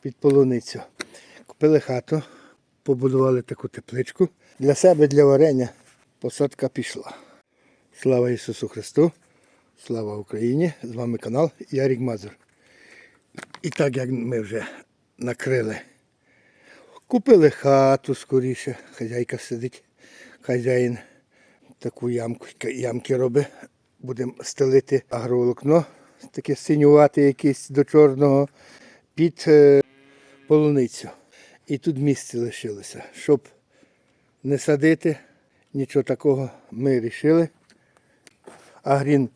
під полуницю. Купили хату, побудували таку тепличку. Для себе, для варення посадка пішла. Слава Ісусу Христу! Слава Україні! З вами канал Ярік Мазур. І так як ми вже накрили. Купили хату скоріше, хазяйка сидить, хазяїн таку ямку, ямки робить. Будемо стелити агроволокно, таке синювати якесь до чорного під е, полуницю. І тут місце лишилося. Щоб не садити, нічого такого ми вирішили. Агрін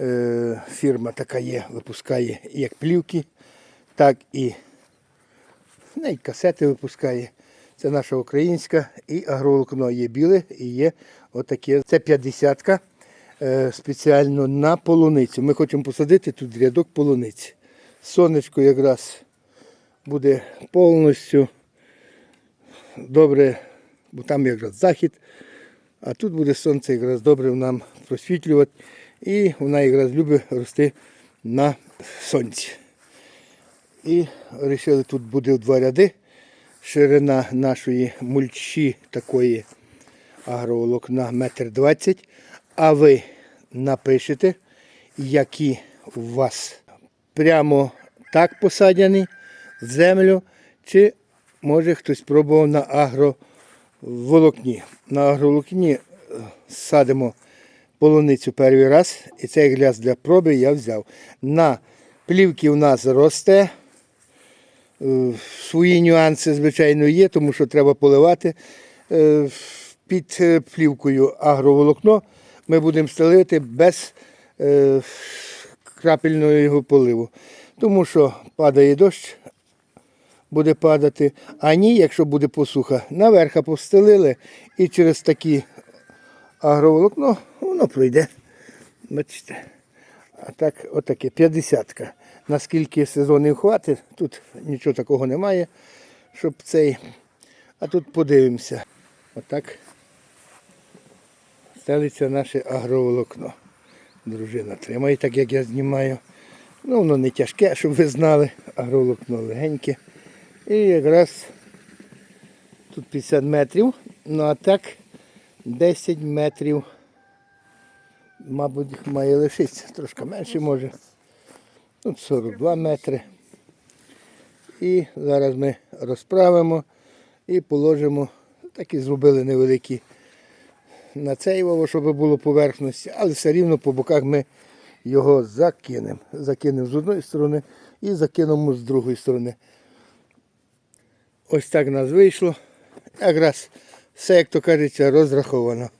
е, фірма така є, випускає як плівки, так і навіть касети випускає. Це наша українська і агроволокно є біле і є отаке. Це 50-ка е, спеціально на полуницю. Ми хочемо посадити тут рядок полуниці. Сонечко якраз буде повністю добре, бо там якраз захід, а тут буде сонце якраз добре нам просвітлювати. І вона якраз любить рости на сонці. І вирішили, тут буде два ряди. Ширина нашої мульчі такої агроволокна метр двадцять. А ви напишете, які у вас прямо так посадяні в землю, чи може хтось пробував на агроволокні. На агроволокні е, садимо полуницю перший раз, і цей гляз для проби я взяв. На плівки у нас росте. Е, Свої нюанси, звичайно, є, тому що треба поливати Е, під плівкою агроволокно. Ми будемо стелити без крапельного його поливу. Тому що падає дощ, буде падати. А ні, якщо буде посуха, наверха постелили і через такі агроволокно воно пройде. Бачите. А так, отаке, 50-ка. Наскільки сезонів хватить, тут нічого такого немає, щоб цей. А тут подивимося. Отак стелиться наше агроволокно. Дружина тримає, так як я знімаю. Ну, воно не тяжке, щоб ви знали. Агроволокно легеньке. І якраз тут 50 метрів. Ну а так 10 метрів. Мабуть, має лишитися. Трошки менше може. Тут 42 метри. І зараз ми розправимо і положимо. Так і зробили невеликі на цей вово, щоб було поверхності, але все рівно по боках ми його закинемо. Закинемо з одної сторони і закинемо з другої сторони. Ось так у нас вийшло. Якраз все, як то кажеться, розраховано.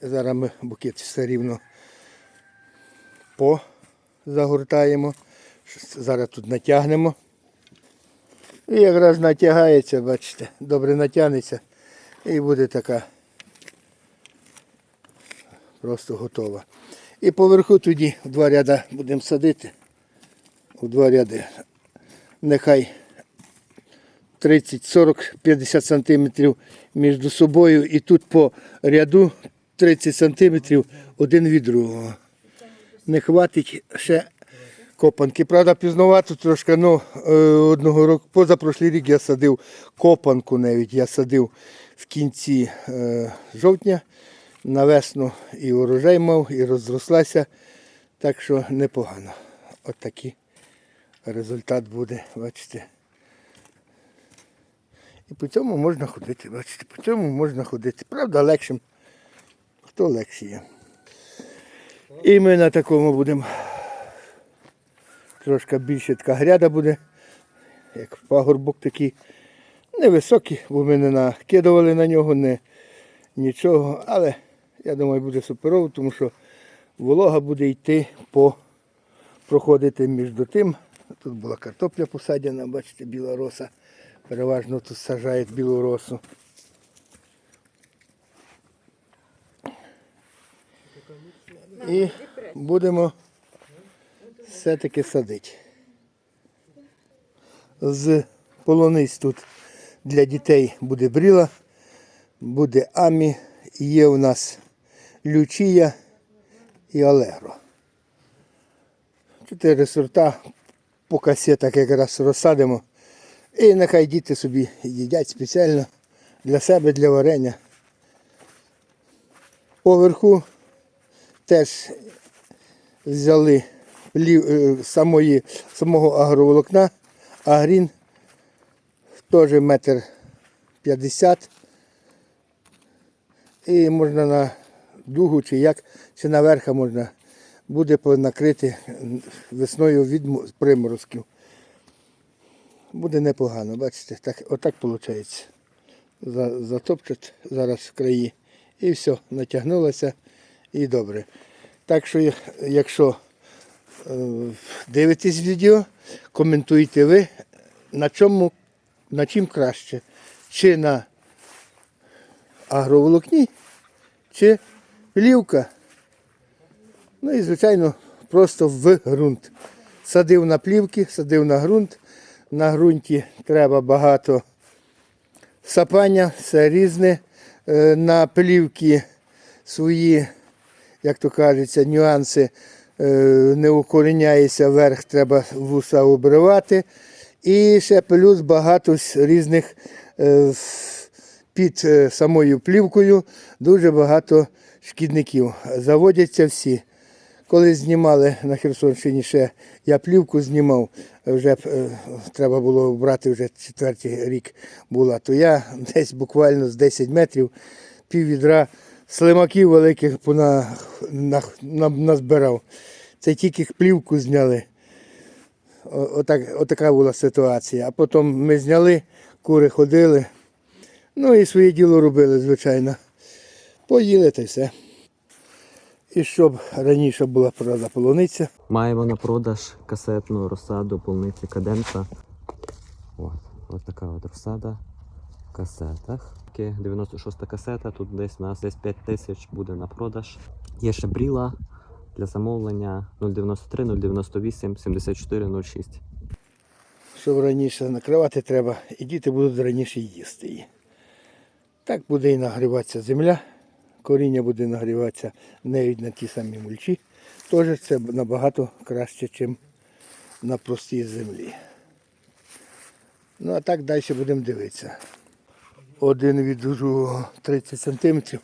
Зараз ми букет все рівно позагортаємо. Зараз тут натягнемо. І якраз натягається, бачите, добре натягнеться і буде така просто готова. І поверху тоді в два ряда будемо садити. У два ряди. Нехай 30, 40, 50 сантиметрів між собою і тут по ряду 30 сантиметрів один від другого. Не хватить ще копанки. Правда, пізнувато трошки, ну, е, одного року, позапрошлий рік я садив копанку навіть. Я садив в кінці е, жовтня на весну і урожай мав, і розрослася. Так що непогано. От результат буде, бачите. І по цьому можна ходити, бачите, по цьому можна ходити. Правда, легшим. Хто легший є. І ми на такому будемо. Трошки більше така гряда буде, як пагорбок такий. Невисокий, бо ми не накидували на нього, не нічого. Але я думаю, буде суперово, тому що волога буде йти по проходити між тим. Тут була картопля посадена, бачите, біла роса. Переважно тут сажають білу росу. І будемо все-таки садити. З полуниць тут для дітей буде бріла, буде амі, є у нас лючія і алегро. Чотири сорта по касетах якраз розсадимо. І нехай діти собі їдять спеціально для себе, для варення. Поверху теж взяли е, самої, самого агроволокна, агрін теж метр п'ятдесят. І можна на дугу чи як, чи наверха можна буде накрити весною від приморозків. Буде непогано, бачите, так, отак виходить. Затопчуть зараз в краї. І все, натягнулося і добре. Так що, якщо е, дивитесь відео, коментуйте ви, на чому, на чим краще. Чи на агроволокні, чи плівка. Ну і, звичайно, просто в ґрунт. Садив на плівки, садив на ґрунт. На ґрунті треба багато сапання, все різне. Е, На плівки свої, як то кажеться, нюанси е, не укореняється вверх, треба вуса обривати. І ще плюс багато різних е, під самою плівкою дуже багато шкідників. Заводяться всі. Коли знімали на Херсонщині ще, я плівку знімав, вже е, треба було брати вже четвертий рік була, то я десь буквально з 10 метрів пів відра слимаків великих пона, на, на, назбирав. Це тільки плівку зняли. Отак, отака була ситуація. А потім ми зняли, кури ходили. Ну і своє діло робили, звичайно. Поїли та й все. І щоб раніше була продана полуниця, Маємо на продаж касетну розсаду полниці каденса. От, от така от розсада в касетах. Таке 96 касета, тут десь у нас десь 5 тисяч буде на продаж. Є ще бріла для замовлення 093 098 74 06. щоб раніше накривати треба, і діти будуть раніше їсти її. Так буде і нагріватися земля, коріння буде нагріватися навіть на ті самі мульчі. Теж це набагато краще, ніж на простій землі. Ну а так далі будемо дивитися. Один від другого 30 см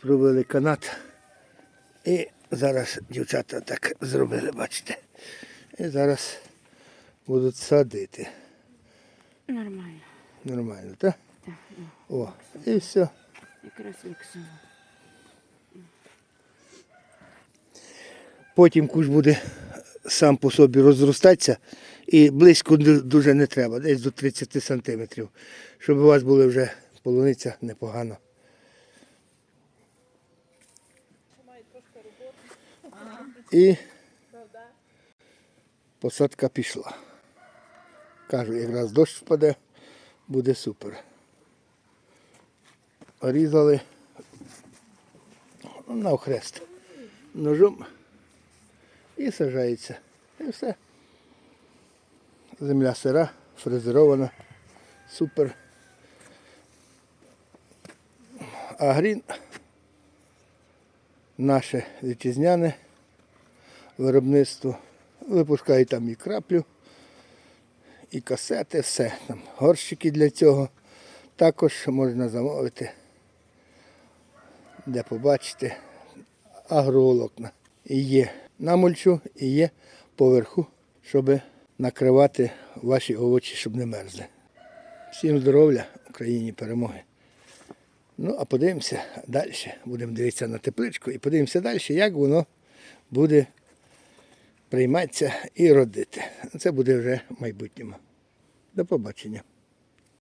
провели канат. І зараз дівчата так зробили, бачите. І зараз будуть садити. Нормально. Нормально, так? Так, О, і все. якраз віксово. Потім куш буде сам по собі розростатися і близько дуже не треба, десь до 30 сантиметрів, щоб у вас була вже полуниця непогано. І посадка пішла. Кажу, якраз дощ впаде, буде супер. Різали на охрест ножом і сажається. І все. Земля сира, фрезерована, супер. А грін наше вітчизняне виробництво. Випускає там і краплю, і касети, все. Там горщики для цього. Також можна замовити, де побачите агроволокна. І є на мульчу, і є поверху, щоб накривати ваші овочі, щоб не мерзли. Всім здоров'я, Україні перемоги. Ну, а подивимося далі. Будемо дивитися на тепличку і подивимося далі, як воно буде прийматися і родити. Це буде вже в майбутньому. До побачення.